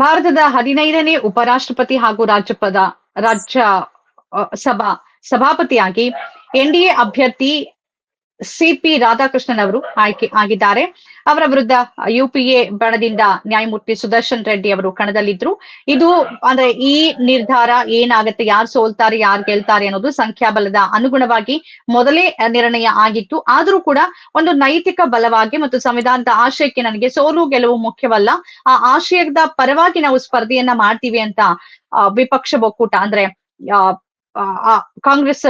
ಭಾರತದ ಹದಿನೈದನೇ ಉಪರಾಷ್ಟ್ರಪತಿ ಹಾಗೂ ರಾಜ್ಯಪದ ರಾಜ್ಯ ಸಭಾ ಸಭಾಪತಿಯಾಗಿ ಎನ್ಡಿಎ ಅಭ್ಯರ್ಥಿ ಸಿಪಿ ರಾಧಾಕೃಷ್ಣನ್ ಅವರು ಆಯ್ಕೆ ಆಗಿದ್ದಾರೆ. ಅವರ ವಿರುದ್ಧ ಯುಪಿಎ ಬಣದಿಂದ ನ್ಯಾಯಮೂರ್ತಿ ಸುದರ್ಶನ್ ರೆಡ್ಡಿ ಅವರು ಕಣದಲ್ಲಿದ್ರು. ಇದು ಅಂದ್ರೆ ಈ ನಿರ್ಧಾರ ಏನಾಗುತ್ತೆ, ಯಾರು ಸೋಲ್ತಾರೆ, ಯಾರು ಗೆಲ್ತಾರೆ ಅನ್ನೋದು ಸಂಖ್ಯಾಬಲದ ಅನುಗುಣವಾಗಿ ಮೊದಲೇ ನಿರ್ಣಯ ಆಗಿತ್ತು. ಆದ್ರೂ ಕೂಡ ಒಂದು ನೈತಿಕ ಬಲವಾಗಿ ಮತ್ತು ಸಂವಿಧಾನದ ಆಶಯಕ್ಕೆ ನನಗೆ ಸೋಲು ಗೆಲುವು ಮುಖ್ಯವಲ್ಲ. ಆ ಆಶಯದ ಪರವಾಗಿ ನಾವು ಸ್ಪರ್ಧೆಯನ್ನ ಮಾಡ್ತೀವಿ ಅಂತ ವಿಪಕ್ಷ ಒಕ್ಕೂಟ ಅಂದ್ರೆ ಕಾಂಗ್ರೆಸ್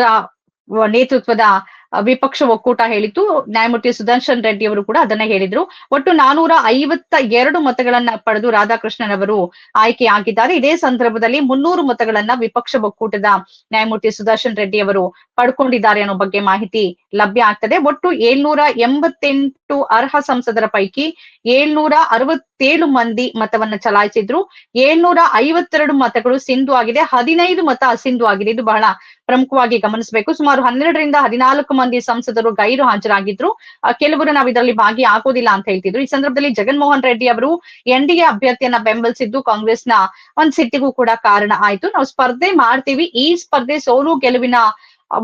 ನೇತೃತ್ವದ ವಿಪಕ್ಷ ಒಕ್ಕೂಟ ಹೇಳಿತ್ತು. ನ್ಯಾಯಮೂರ್ತಿ ಸುದರ್ಶನ್ ರೆಡ್ಡಿ ಅವರು ಕೂಡ ಅದನ್ನ ಹೇಳಿದ್ರು. ಒಟ್ಟು ನಾನೂರ ಐವತ್ತ ಎರಡು ಮತಗಳನ್ನ ಪಡೆದು ರಾಧಾಕೃಷ್ಣನ್ ಅವರು ಆಯ್ಕೆಯಾಗಿದ್ದಾರೆ ಇದೇ ಸಂದರ್ಭದಲ್ಲಿ ಮುನ್ನೂರು ಮತಗಳನ್ನ ವಿಪಕ್ಷ ಒಕ್ಕೂಟದ ನ್ಯಾಯಮೂರ್ತಿ ಸುದರ್ಶನ್ ರೆಡ್ಡಿ ಅವರು ಪಡ್ಕೊಂಡಿದ್ದಾರೆ ಅನ್ನೋ ಬಗ್ಗೆ ಮಾಹಿತಿ ಲಭ್ಯ ಆಗ್ತದೆ. ಒಟ್ಟು ಏಳ್ನೂರ ಎಂಬತ್ತೆಂಟು ಅರ್ಹ ಸಂಸದರ ಪೈಕಿ ಏಳ್ನೂರ ಅರವತ್ತೇಳು ಮಂದಿ ಮತವನ್ನ ಚಲಾಯಿಸಿದ್ರು. ಏಳ್ನೂರ ಐವತ್ತೆರಡು ಮತಗಳು ಸಿಂಧು ಆಗಿದೆ. ಹದಿನೈದು ಮತ ಅಸಿಂಧು ಆಗಿದೆ. ಇದು ಬಹಳ ಪ್ರಮುಖವಾಗಿ ಗಮನಿಸಬೇಕು. ಸುಮಾರು ಹನ್ನೆರಡರಿಂದ ಹದಿನಾಲ್ಕು ಮಂದಿ ಸಂಸದರು ಗೈರು ಹಾಜರಾಗಿದ್ರು. ಕೆಲವರು ನಾವು ಇದರಲ್ಲಿ ಭಾಗಿ ಆಗೋದಿಲ್ಲ ಅಂತ ಹೇಳ್ತಿದ್ರು. ಈ ಸಂದರ್ಭದಲ್ಲಿ ಜಗನ್ಮೋಹನ್ ರೆಡ್ಡಿ ಅವರು ಎನ್ ಡಿ ಎ ಅಭ್ಯರ್ಥಿಯನ್ನ ಬೆಂಬಲಿಸಿದ್ದು ಕಾಂಗ್ರೆಸ್ನ ಒಂದ್ ಸಿಟ್ಟಿಗೂ ಕೂಡ ಕಾರಣ ಆಯ್ತು. ನಾವು ಸ್ಪರ್ಧೆ ಮಾಡ್ತೀವಿ. ಈ ಸ್ಪರ್ಧೆ ಸೋಲು ಗೆಲುವಿನ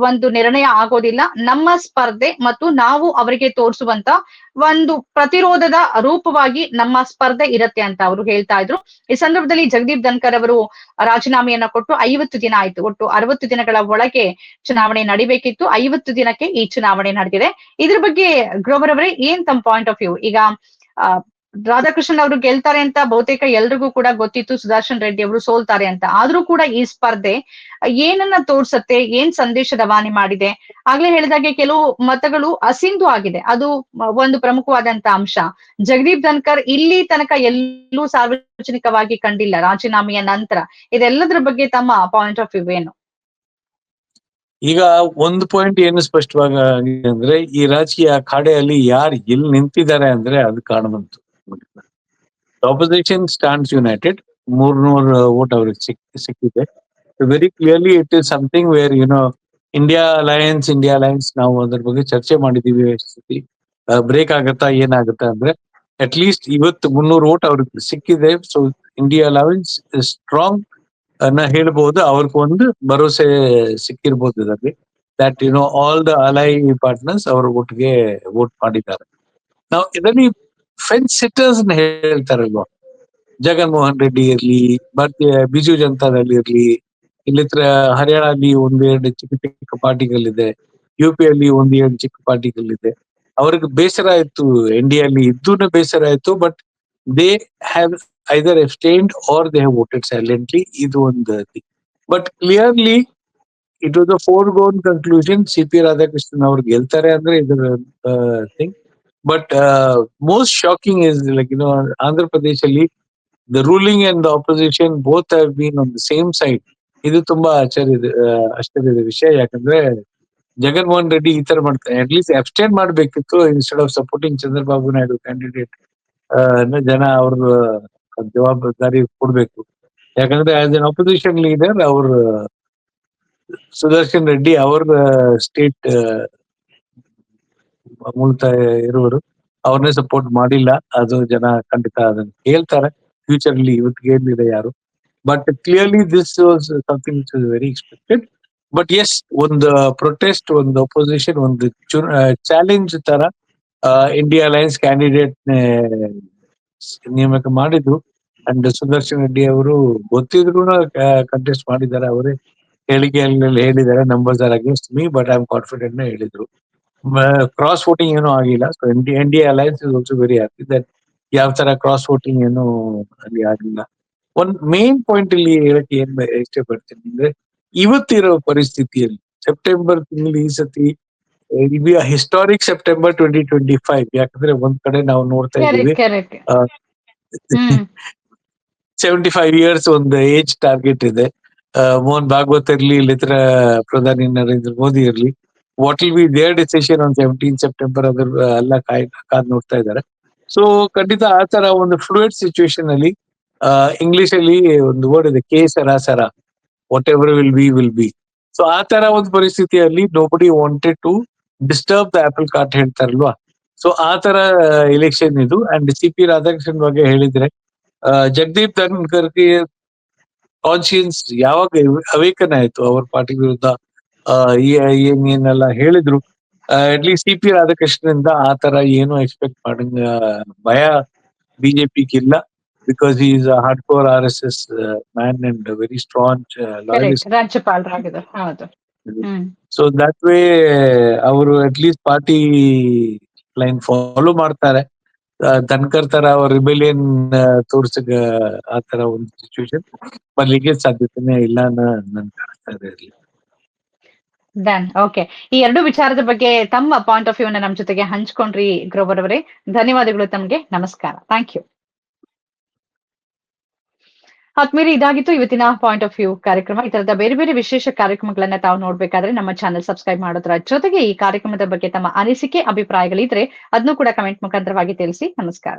ಒಂದು ನಿರ್ಣಯ ಆಗೋದಿಲ್ಲ. ನಮ್ಮ ಸ್ಪರ್ಧೆ ಮತ್ತು ನಾವು ಅವರಿಗೆ ತೋರಿಸುವಂತ ಒಂದು ಪ್ರತಿರೋಧದ ರೂಪವಾಗಿ ನಮ್ಮ ಸ್ಪರ್ಧೆ ಇರತ್ತೆ ಅಂತ ಅವರು ಹೇಳ್ತಾ ಇದ್ರು. ಈ ಸಂದರ್ಭದಲ್ಲಿ ಜಗದೀಪ್ ಧನ್ಕರ್ ಅವರು ರಾಜೀನಾಮೆಯನ್ನ ಕೊಟ್ಟು ಐವತ್ತು ದಿನ ಆಯ್ತು. ಒಟ್ಟು ಅರವತ್ತು ದಿನಗಳ ಒಳಗೆ ಚುನಾವಣೆ ನಡಿಬೇಕಿತ್ತು. ಐವತ್ತು ದಿನಕ್ಕೆ ಈ ಚುನಾವಣೆ ನಡೆದಿದೆ. ಇದ್ರ ಬಗ್ಗೆ ಗ್ರೋವರ್ ಅವರೇ ಏನ್ ತಮ್ಮ ಪಾಯಿಂಟ್ ಆಫ್ ವ್ಯೂ ಈಗ ರಾಧಾಕೃಷ್ಣನ್ ಅವರು ಗೆಲ್ತಾರೆ ಅಂತ ಬಹುತೇಕ ಎಲ್ರಿಗೂ ಕೂಡ ಗೊತ್ತಿತ್ತು ಸುದರ್ಶನ್ ರೆಡ್ಡಿ ಅವರು ಸೋಲ್ತಾರೆ ಅಂತ. ಆದ್ರೂ ಕೂಡ ಈ ಸ್ಪರ್ಧೆ ಏನನ್ನ ತೋರ್ಸತ್ತೆ, ಏನ್ ಸಂದೇಶ ರವಾನೆ ಮಾಡಿದೆ? ಆಗ್ಲೇ ಹೇಳಿದಾಗೆ ಕೆಲವು ಮತಗಳು ಅಸಿಂಧು ಆಗಿದೆ. ಅದು ಒಂದು ಪ್ರಮುಖವಾದಂತ ಅಂಶ. ಜಗದೀಪ್ ಧನ್ಕರ್ ಇಲ್ಲಿ ತನಕ ಎಲ್ಲೂ ಸಾರ್ವಜನಿಕವಾಗಿ ಕಂಡಿಲ್ಲ ರಾಜೀನಾಮೆಯ ನಂತರ. ಇದೆಲ್ಲದರ ಬಗ್ಗೆ ತಮ್ಮ ಪಾಯಿಂಟ್ ಆಫ್ ವ್ಯೂ ಏನು? ಈಗ ಒಂದು ಪಾಯಿಂಟ್ ಏನು ಸ್ಪಷ್ಟವಾಗಿ ಅಂದ್ರೆ ಈ ರಾಜಕೀಯ ಅಖಾಡೆಯಲ್ಲಿ ಯಾರು ಎಲ್ಲಿ ನಿಂತಿದ್ದಾರೆ ಅಂದ್ರೆ ಅದು ಕಾಣಬಂತು. ಆಪೋಸಿಷನ್ ಸ್ಟಾಂಡ್ಸ್ ಯುನೈಟೆಡ್ ಮೂರ್ನೂರ್ ವೋಟ್ ಅವ್ರಿಗೆ ಸಿಕ್ ಸಿಕ್ಕಿದೆ very clearly it is something where you know India alliance India alliance ನಾವು ಅದ್ರ ಬಗ್ಗೆ ಚರ್ಚೆ ಮಾಡಿದೀವಿ ಸತಿ ಬ್ರೇಕ್ ಆಗತ್ತಾ, ಏನಾಗತ್ತಾ ಅಂದ್ರೆ ಅಟ್ ಲೀಸ್ಟ್ ಇವತ್ತು ಮುನ್ನೂರು ವೋಟ್ ಅವ್ರಿಗೆ ಸಿಕ್ಕಿದೆ. ಸೊ ಇಂಡಿಯಾ ಅಲಯನ್ಸ್ ಸ್ಟ್ರಾಂಗ್ ಅನ್ನ ಹೇಳ್ಬಹುದು ಅವ್ರಿಗೆ ಒಂದು ಭರವಸೆ ಸಿಕ್ಕಿರ್ಬೋದು ಇದರಲ್ಲಿ. That you know all the ally partners ಅವ್ರ ಒಟ್ಟಿಗೆ ವೋಟ್ ಮಾಡಿದ್ದಾರೆ. ನಾವು ಇದರಲ್ಲಿ ಫೆನ್ಸ್ ಹೇಳ್ತಾರಲ್ವ ಹೇಳ್ತಾರಲ್ವಾ ಜಗನ್ಮೋಹನ್ ರೆಡ್ಡಿ ಇರ್ಲಿ ಭಾರತೀಯ ಬಿಜು ಜನತಾದಳ್ ಇರ್ಲಿ, ಇಲ್ಲಿತ್ರ ಹರಿಯಾಣಲ್ಲಿ ಒಂದೆರಡು ಚಿಕ್ಕ ಚಿಕ್ಕ ಪಾರ್ಟಿಗಳಿದೆ ಯು ಪಿ ಅಲ್ಲಿ ಒಂದೆರಡು ಚಿಕ್ಕ ಪಾರ್ಟಿಗಳಿದೆ. ಅವ್ರಿಗೆ ಬೇಸರ ಆಯ್ತು ಎನ್ ಡಿ ಅಲ್ಲಿ ಇದ್ದೂನು ಬೇಸರ ಆಯ್ತು but they have either abstained or they have voted silently ಇದು ಒಂದು but clearly it was a foregone conclusion C P Radhakrishnan ಅವ್ರು ಗೆಲ್ತಾರೆ ಅಂದ್ರೆ ಇದರ thing but most shocking is like you know Andhra ಪ್ರದೇಶಲ್ಲಿ the ruling and the opposition both have been on the same side ಇದು ತುಂಬಾ ಆಶ್ಚರ್ಯ ಆಶ್ಚರ್ಯದ ವಿಷಯ. ಯಾಕಂದ್ರೆ ಜಗನ್ಮೋಹನ್ ರೆಡ್ಡಿ ಈ ತರ ಮಾಡ್ತಾರೆ. ಅಟ್ ಲೀಸ್ಟ್ ಅಬ್ಸ್ಟೈನ್ ಮಾಡ್ಬೇಕಿತ್ತು instead of supporting Chandrababu Naidu candidate ಜನ ಅವ್ರ ಜವಾಬ್ದಾರಿ ಕೊಡ್ಬೇಕು. ಯಾಕಂದ್ರೆ ಆಸ್ ಎನ್ ಅಪೋಸಿಷನ್ ಲೀಡರ್ ಅವ್ರ, ಸುದರ್ಶನ್ ರೆಡ್ಡಿ ಅವ್ರ ಸ್ಟೇಟ್ ಮೂಲತಃ ಇರುವರು. ಅವ್ರನ್ನೇ ಸಪೋರ್ಟ್ ಮಾಡಿಲ್ಲ. ಅದು ಜನ ಖಂಡಿತ ಅದನ್ನ ಹೇಳ್ತಾರೆ ಫ್ಯೂಚರ್ ಅಲ್ಲಿ ಇವತ್ತಿಗೆ ಏನಿದೆ ಯಾರು. But clearly this was something is very expected but as ಒಂದು ಪ್ರೊಟೆಸ್ಟ್ ಒಂದು ಅಪೋಸಿಷನ್ ಒಂದು ಚಾಲೆಂಜ್ ತರ ಇಂಡಿಯಾ ಅಲೈನ್ಸ್ ಕ್ಯಾಂಡಿಡೇಟ್ ನೇಮಕ ಮಾಡಿದ್ರು. ಅಂಡ್ ಸುದರ್ಶನ್ ರೆಡ್ಡಿ ಅವರು ಗೊತ್ತಿದ್ರು ಕಂಟೆಸ್ಟ್ ಮಾಡಿದ್ದಾರೆ. ಅವರೇ ಹೇಳಿಕೆಯಲ್ಲಿ ಹೇಳಿದ್ದಾರೆ. Numbers are against me but I am confident ಹೇಳಿದ್ರು. ಕ್ರಾಸ್ ವೋಟಿಂಗ್ ಏನು ಆಗಿಲ್ಲ. So N D alliance is also very happy that ಯಾವ ತರ ಕ್ರಾಸ್ ವೋಟಿಂಗ್ ಏನು ಅಲ್ಲಿ ಆಗಿಲ್ಲ. ಒಂದ್ ಮೇನ್ ಪಾಯಿಂಟ್ ಇಲ್ಲಿ ಹೇಳಕ್ ಏನ್ ಇಷ್ಟಪಡ್ತೀನಿ ಅಂದ್ರೆ ಇವತ್ತಿರೋ ಪರಿಸ್ಥಿತಿಯಲ್ಲಿ ಸೆಪ್ಟೆಂಬರ್ ತಿಂಗಳು ಈ ಸತಿ be historic September twenty twenty five ಯಾಕಂದ್ರೆ ಒಂದ್ ಕಡೆ ನಾವು ನೋಡ್ತಾ ಇದ್ದೀವಿ. ಆ, ಸೆವೆಂಟಿ ಫೈವ್ ಇಯರ್ಸ್ ಒಂದು ಏಜ್ ಟಾರ್ಗೆಟ್ ಇದೆ. ಆ, ಮೋಹನ್ ಭಾಗವತ್ ಇರ್ಲಿ ಇಲ್ಲಿತರ ಪ್ರಧಾನಿ ನರೇಂದ್ರ ಮೋದಿ ಇರ್ಲಿ what will be their decision on seventeen September ಅದ್ರ, ಎಲ್ಲ ಕಾಯ್ ಕಾದ್ ನೋಡ್ತಾ ಇದ್ದಾರೆ. ಸೊ ಖಂಡಿತ ಆ ತರ ಒಂದು ಫ್ಲೂಯಿಡ್ ಸಿಚುವೇಶನ್ ಅಲ್ಲಿ ಇಂಗ್ಲಿಷ್ ಅಲ್ಲಿ ಒಂದು ವರ್ಡ್ ಇದೆ que sera sera whatever will be will be so ಆ ತರ ಒಂದು ಪರಿಸ್ಥಿತಿಯಲ್ಲಿ nobody wanted to disturb the apple cart ಹೇಳ್ತಾರಲ್ವಾ so ಆ ತರ ಎಲೆಕ್ಷನ್ ಇದು. ಅಂಡ್ ಸಿ ಪಿ ರಾಧಾಕೃಷ್ಣನ್ ಬಗ್ಗೆ ಹೇಳಿದ್ರೆ ಜಗದೀಪ್ ಧನ್ಕರ್ಗೆ ಕಾನ್ಶಿಯನ್ಸ್ ಯಾವಾಗ ಅವೇಕನ್ ಆಯ್ತು? ಅವ್ರ ಪಾರ್ಟಿ ವಿರುದ್ಧ? ಏನ್ ಏನೆಲ್ಲ ಹೇಳಿದ್ರು. ಅಟ್ಲೀಸ್ಟ್ ಸಿ ಪಿ ರಾಧಾಕೃಷ್ಣನಿಂದ ಆ ತರ ಏನು ಎಕ್ಸ್ಪೆಕ್ಟ್ ಮಾಡಂಗ ಭಯ ಬಿಜೆಪಿಗೆ ಇಲ್ಲ because is hard core R S S man and very strong ರಾಜ್ಯಪಾಲರಾಗಿದ್ದಾರೆ ಹೌದು. ಸೊ ದಟ್ ವೇ ಅವರು at least party line follow ಮಾಡ್ತಾರೆ. ತನ್ಕರ್ ತರ ಅವ್ರ ರಿಬೆಲಿಯನ್ ತೋರ್ಸಗ ಆತರ ತರ ಒಂದು ಸಿಚುವೇಶನ್ ಬರ್ಲಿಕ್ಕೆ ಸಾಧ್ಯತೆನೇ ಇಲ್ಲ ನನ್ನ ನನ್ ಕಾಣಿಸ್ತಾ ಇದೆ ಇಲ್ಲಿ ಡನ್ ಓಕೆ ಈ ಎರಡು ವಿಚಾರದ ಬಗ್ಗೆ ತಮ್ಮ ಪಾಯಿಂಟ್ ಆಫ್ ವ್ಯೂ ನ ನಮ್ ಜೊತೆಗೆ ಹಂಚ್ಕೊಂಡ್ರಿ ಗ್ರೋವರ್ ಅವರೇ. ಧನ್ಯವಾದಗಳು ತಮ್ಗೆ. ನಮಸ್ಕಾರ. ಥ್ಯಾಂಕ್ ಯು ಆತ್ಮೀರಿ ಇದಾಗಿತ್ತು ಇವತ್ತಿನ ಪಾಯಿಂಟ್ ಆಫ್ ವ್ಯೂ ಕಾರ್ಯಕ್ರಮ. ಈ ತರದ ಬೇರೆ ಬೇರೆ ವಿಶೇಷ ಕಾರ್ಯಕ್ರಮಗಳನ್ನ ತಾವು ನೋಡ್ಬೇಕಾದ್ರೆ ನಮ್ಮ ಚಾನೆಲ್ ಸಬ್ಸ್ಕ್ರೈಬ್ ಮಾಡೋದ್ರ ಜೊತೆಗೆ ಈ ಕಾರ್ಯಕ್ರಮದ ಬಗ್ಗೆ ತಮ್ಮ ಅನಿಸಿಕೆ, ಅಭಿಪ್ರಾಯಗಳಿದ್ರೆ ಅದನ್ನು ಕೂಡ ಕಮೆಂಟ್ ಮುಖಾಂತರವಾಗಿ ತಿಳಿಸಿ. ನಮಸ್ಕಾರ.